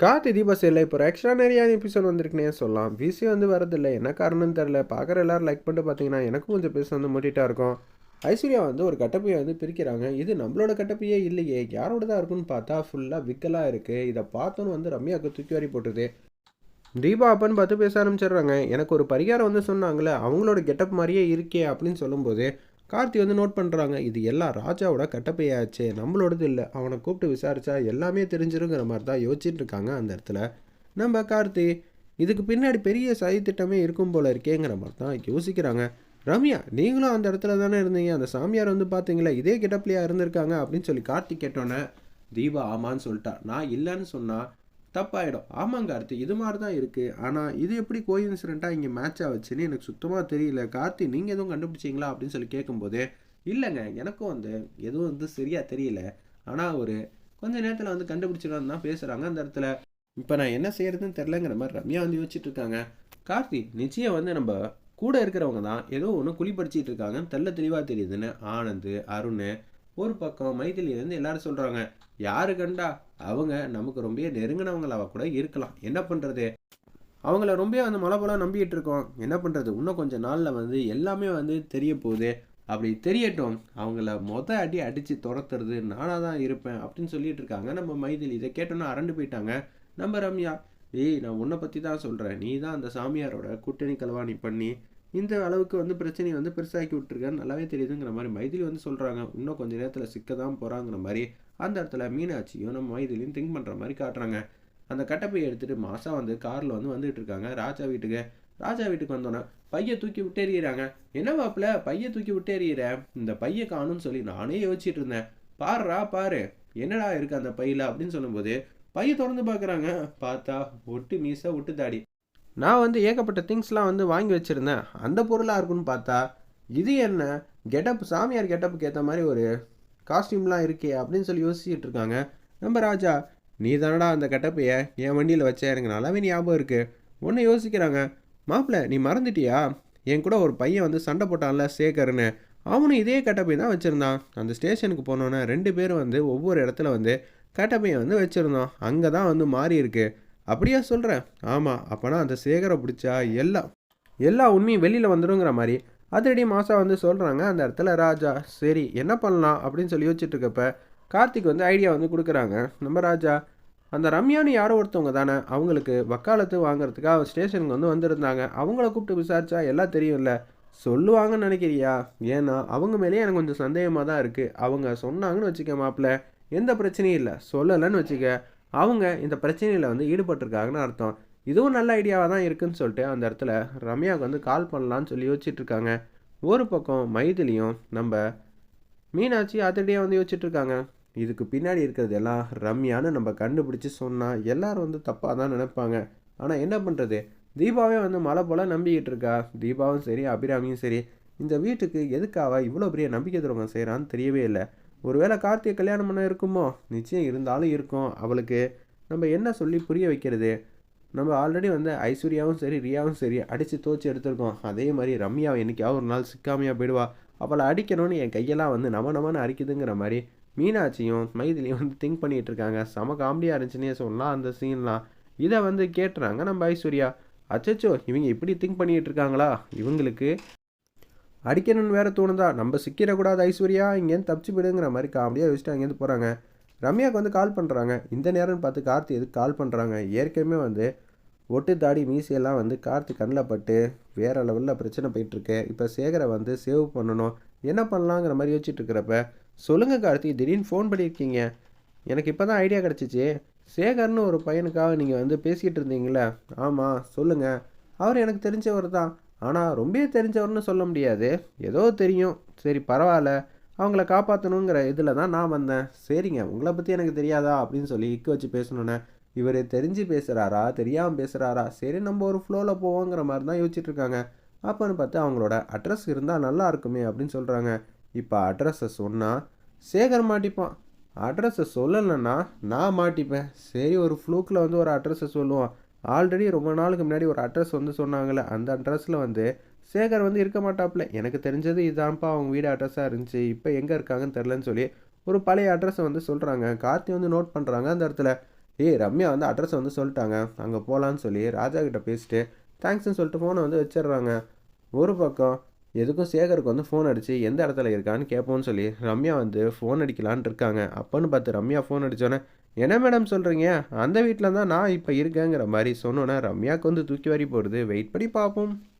கார்த்தி தீபா சேரில் இப்போ ஒரு எக்ஸ்ட்ரா நிறையா எபிசோட் வந்திருக்குனே சொல்லலாம். விசி வந்து வரதில்லை. என்ன காரணம்னு தெரில பார்க்குற எல்லோரும் லைக் பண்ணிட்டு பார்த்தீங்கன்னா எனக்கும் கொஞ்சம் பேச வந்து மூட்டிகிட்டா இருக்கும். ஐஸ்வர்யா வந்து ஒரு கட்டப்பையை வந்து பிரிக்கிறாங்க. இது நம்மளோட கட்டப்பையே இல்லையே. யாரோட தான் இருக்குன்னு பார்த்தா ஃபுல்லாக விக்கலாக இருக்குது இதை பார்த்தோன்னு வந்து ரம்யாவுக்கு தூக்கி வாரி போட்டுது. தீபா அப்பன்னு பார்த்து பேச ஆரம்பிச்சிடுறாங்க. எனக்கு ஒரு பரிகாரம் வந்து சொன்னாங்களே அவங்களோட கெட்டப் மாதிரியே இருக்கே அப்படின்னு சொல்லும்போது கார்த்தி வந்து நோட் பண்ணுறாங்க இது எல்லாம் ராஜாவோட கட்டப்பையாச்சே நம்மளோடது இல்லை. அவனை கூப்பிட்டு விசாரிச்சா எல்லாமே தெரிஞ்சிருங்கிற மாதிரி தான் யோசிச்சுட்டு இருக்காங்க அந்த இடத்துல. நம்ம கார்த்தி இதுக்கு பின்னாடி பெரிய சதி திட்டமே இருக்கும் போல இருக்கேங்கிற மாதிரி தான் யோசிக்கிறாங்க. ரம்யா நீங்களும் அந்த இடத்துல தானே இருந்தீங்க? அந்த சாமியார் வந்து பார்த்தீங்களா இதே கெட்டப்லையா இருந்திருக்காங்க அப்படின்னு சொல்லி கார்த்தி கேட்டோன்னே தீபா ஆமான்னு சொல்லிட்டா. நான் இல்லைன்னு சொன்னால் தப்பாயிடும். ஆமாங்க கார்த்தி இது மாதிரி தான் இருக்குது ஆனால் இது எப்படி கோயின்சிடெண்ட்டாக இங்கே மேட்ச் ஆச்சுன்னு எனக்கு சுத்தமாக தெரியல. கார்த்தி நீங்கள் எதுவும் கண்டுபிடிச்சிங்களா அப்படின்னு சொல்லி கேட்கும்போது இல்லைங்க எனக்கும் வந்து எதுவும் வந்து சரியாக தெரியல. ஆனால் ஒரு கொஞ்ச நேரத்தில் வந்து கண்டுபிடிச்சிடலாம் தான் பேசுகிறாங்க அந்த இடத்துல இப்போ நான் என்ன செய்யறதுன்னு தெரிலங்கிற மாதிரி ரம்யா வந்து யோசிச்சுட்டு இருக்காங்க. கார்த்தி நிச்சயம் வந்து நம்ம கூட இருக்கிறவங்க தான் ஏதோ ஒன்று குழி இருக்காங்கன்னு தெல்ல தெளிவாக தெரியுதுன்னு ஆனந்த் அருண் ஒரு பக்கம் மைதிலி வந்து எல்லாரும் சொல்கிறாங்க யாரு கண்டா? அவங்க நமக்கு ரொம்ப நெருங்கினவங்களாக கூட இருக்கலாம். என்ன பண்ணுறது அவங்கள ரொம்ப அந்த மலை போல நம்பிக்கிட்டு இருக்கோம். என்ன பண்ணுறது இன்னும் கொஞ்சம் நாளில் வந்து எல்லாமே வந்து தெரிய போகுது. அப்படி தெரியட்டும். அவங்கள மொத அடி அடித்து துரத்துறது நானாக தான் இருப்பேன் அப்படின்னு சொல்லிட்டு இருக்காங்க. நம்ம மைதிலி இதை கேட்டோன்னா அரண்டு போயிட்டாங்க. நம்ம ரம்யா ஏய் நான் உன்னை பற்றி தான் சொல்கிறேன் நீ தான் அந்த சாமியாரோட கூட்டணி கலவாணி பண்ணி இந்த அளவுக்கு வந்து பிரச்சனையை வந்து பெருசாக்கி விட்டுருக்காரு. நல்லாவே தெரியுதுங்கிற மாதிரி மைதிலி வந்து சொல்கிறாங்க இன்னும் கொஞ்சம் நேரத்தில் சிக்க தான் போகிறாங்கிற மாதிரி அந்த இடத்துல மீனாட்சியும் நம்ம மைதிலியும் திங்க் பண்ணுற மாதிரி காட்டுறாங்க. அந்த கட்டப்பையை எடுத்துகிட்டு மாசா வந்து காரில் வந்து வந்துட்டு இருக்காங்க ராஜா வீட்டுக்கு. ராஜா வீட்டுக்கு வந்தோன்னே பையை தூக்கி விட்டு எறிகிறாங்க என்ன வாப்பில் பையை தூக்கி விட்டு எறிகிற இந்த பையை காணும்னு சொல்லி நானே யோசிச்சுட்டு இருந்தேன். பாருறா பாரு. என்னடா இருக்கு அந்த பையில்? அப்படின்னு சொல்லும்போது பையை திறந்து பார்க்குறாங்க. பார்த்தா ஒட்டு மீசை ஒட்டு தாடி. நான் வந்து ஏகப்பட்ட திங்ஸ்லாம் வந்து வாங்கி வச்சுருந்தேன். அந்த பொருளாக இருக்குன்னு பார்த்தா இது என்ன? கெட்டப் சாமியார் கெட்டப்புக்கு ஏற்ற மாதிரி ஒரு காஸ்டியூம்லாம் இருக்கே அப்படின்னு சொல்லி யோசிச்சுட்டு இருக்காங்க. நம்ம ராஜா நீ தானடா அந்த கெட்டப்பையை என் வண்டியில் வச்ச? எனக்கு நல்லாவே ஞாபகம் இருக்குது ஒன்று யோசிக்கிறாங்க. மாப்பிள்ள நீ மறந்துட்டியா? என் கூட ஒரு பையன் வந்து சண்டை போட்டான்ல சேகர்னு. அவனும் இதே கட்டப்பை தான் வச்சுருந்தான். அந்த ஸ்டேஷனுக்கு போனோன்னே ரெண்டு பேரும் வந்து ஒவ்வொரு இடத்துல வந்து கட்டப்பையை வந்து வச்சுருந்தோம். அங்கே தான் வந்து மாறி இருக்குது அப்படியா சொல்கிறேன் ஆமாம் அப்போனா அந்த சேகரை பிடிச்சா எல்லாம் எல்லா உண்மையும் வெளியில் வந்துடுங்கிற மாதிரி. அதிரடி மாசா வந்து சொல்கிறாங்க அந்த இடத்துல ராஜா சரி என்ன பண்ணலாம்? அப்படின்னு சொல்லி யோசிச்சுட்டு இருக்கப்ப கார்த்திக் வந்து ஐடியா வந்து கொடுக்குறாங்க. நம்ம ராஜா அந்த ரம்யான்னு யாரோ ஒருத்தவங்க தானே அவங்களுக்கு வக்காலத்து வாங்குறதுக்காக ஸ்டேஷனுக்கு வந்து வந்திருந்தாங்க. அவங்கள கூப்பிட்டு விசாரிச்சா எல்லாம் தெரியும்ல. சொல்லுவாங்கன்னு நினைக்கிறியா? ஏன்னா அவங்க மேலேயே எனக்கு கொஞ்சம் சந்தேகமாக தான் இருக்குது அவங்க சொன்னாங்கன்னு வச்சுக்க மாப்பிள்ள எந்த பிரச்சனையும் இல்லை. சொல்லலைன்னு வச்சுக்க அவங்க இந்த பிரச்சனையில் வந்து ஈடுபட்டிருக்காங்கன்னு அர்த்தம். இதுவும் நல்ல ஐடியாவாக தான் இருக்குன்னு சொல்லிட்டு அந்த இடத்துல ரம்யாவுக்கு வந்து கால் பண்ணலான்னு சொல்லி யோசிச்சுட்ருக்காங்க. ஒரு பக்கம் மைதிலியும் நம்ம மீனாட்சி அதிரடியாக வந்து யோசிச்சுட்ருக்காங்க. இதுக்கு பின்னாடி இருக்கிறது எல்லாம் ரம்யான்னு நம்ம கண்டுபிடிச்சி சொன்னால் எல்லோரும் வந்து தப்பாக தான் நினைப்பாங்க. ஆனால் என்ன பண்ணுறது தீபாவே வந்து மழை போல் நம்பிக்கிட்டு இருக்கா. தீபாவும் சரி அபிராமியும் சரி. இந்த வீட்டுக்கு எதுக்காக இவ்வளோ பெரிய நம்பிக்கை துரோகம் செய்கிறான்னு தெரியவே இல்லை. ஒருவேளை கார்த்திகை கல்யாணம் பண்ண இருக்குமோ? நிச்சயம் இருந்தாலும் இருக்கும். அவளுக்கு நம்ம என்ன சொல்லி புரிய வைக்கிறது? நம்ம ஆல்ரெடி வந்து ஐஸ்வர்யாவும் சரி ரியாவும் சரி அடித்து தோச்சி எடுத்திருக்கோம். அதே மாதிரி ரம்யாவை என்னைக்காவது ஒரு நாள் சிக்காமையாக போயிடுவா. அவளை அடிக்கணும்னு என் கையெல்லாம் வந்து நம நமன்னு அரிக்குதுங்கிற மாதிரி மீனாட்சியும் மைதிலியும் வந்து திங்க் பண்ணிகிட்டு இருக்காங்க. செம காமெடியாக இருந்துச்சுன்னே சொல்லலாம் அந்த சீன்லாம் இதை வந்து கேட்டுறாங்க நம்ம ஐஸ்வர்யா. அச்சச்சோ இவங்க இப்படி திங்க் பண்ணிகிட்டு இருக்காங்களா? இவங்களுக்கு அடிக்கணும்னு வேறு தோணுதா? நம்ம சிக்கிடக்கூடாது ஐஸ்வர்யா. இங்கேருந்து தப்பிச்சு விடுங்கிற மாதிரி காமெடியாக வச்சுட்டு அங்கேருந்து போகிறாங்க ரம்யாவுக்கு வந்து கால் பண்ணுறாங்க இந்த நேரம்னு பார்த்து கார்த்தி எதுக்கு கால் பண்ணுறாங்க ஏற்கனவே வந்து ஒட்டு தாடி மீசையெல்லாம் வந்து கார்த்தி கண்ணில் பட்டு வேறு லெவலில் பிரச்சனை போயிட்டுருக்கு. இப்போ சேகரை வந்து சேவ் பண்ணணும். என்ன பண்ணலாங்கிற மாதிரி யோசிச்சுட்டு இருக்கிறப்ப சொல்லுங்கள் கார்த்தி திடீர்னு ஃபோன் பண்ணியிருக்கீங்க. எனக்கு இப்போ தான் ஐடியா கிடச்சிச்சு. சேகர்னு ஒரு பையனுக்காக நீங்கள் வந்து பேசிக்கிட்டு இருந்தீங்களே ஆமாம் சொல்லுங்கள் அவர் எனக்கு தெரிஞ்சவர் தான் ஆனால் ரொம்ப தெரிஞ்சவர்னு சொல்ல முடியாது. ஏதோ தெரியும். சரி பரவாயில்ல. அவங்கள காப்பாற்றணுங்கிற இதில் தான் நான் வந்தேன். சரிங்க உங்களை பற்றி எனக்கு தெரியாதா? அப்படின்னு சொல்லி இக்கு வச்சு பேசணுன்னே. இவர் தெரிஞ்சு பேசுகிறாரா தெரியாமல் பேசுகிறாரா சரி நம்ம ஒரு ஃப்ளோவில் போவோங்கிற மாதிரி தான் யோசிச்சுட்ருக்காங்க அப்போன்னு பார்த்து அவங்களோட அட்ரஸ் இருந்தால் நல்லா இருக்குமே அப்படின்னு சொல்கிறாங்க இப்போ அட்ரஸை சொன்னால் சேகர் மாட்டிப்பான். அட்ரஸை சொல்லலைன்னா நான் மாட்டிப்பேன். சரி ஒரு ஃப்ளூக்கில் வந்து ஒரு அட்ரஸை சொல்லுவான். ஆல்ரெடி ரொம்ப நாளுக்கு முன்னாடி ஒரு அட்ரஸ் வந்து சொன்னாங்களே அந்த அட்ரஸில் வந்து சேகர் வந்து இருக்க மாட்டாப்புல எனக்கு தெரிஞ்சது இதான்ப்பா அவங்க வீடு அட்ரஸாக இருந்துச்சு இப்போ எங்கே இருக்காங்கன்னு தெரிலன்னு சொல்லி ஒரு பழைய அட்ரஸை வந்து சொல்கிறாங்க கார்த்தி வந்து நோட் பண்ணுறாங்க அந்த இடத்துல. ஏய் ரம்யா வந்து அட்ரஸை வந்து சொல்லிட்டாங்க. அங்கே போகலான்னு சொல்லி ராஜா கிட்ட பேசிட்டு தேங்க்ஸ்ன்னு சொல்லிட்டு ஃபோனை வந்து வச்சிடுறாங்க. ஒரு பக்கம் எதுக்கும் சேகருக்கு வந்து ஃபோன் அடித்து எந்த இடத்துல இருக்கான்னு கேட்போம்னு சொல்லி ரம்யா வந்து ஃபோன் அடிக்கலான்னு இருக்காங்க. அப்போன்னு பார்த்து ரம்யா ஃபோன் அடித்தோன்னே என்ன மேடம் சொல்கிறீங்க அந்த வீட்டில் தான் நான் இப்போ இருக்கேங்கிற மாதிரி சொன்னோன்னே ரம்யாவுக்கு வந்து தூக்கி வாரி போடுது. வெயிட் பண்ணி பார்ப்போம்.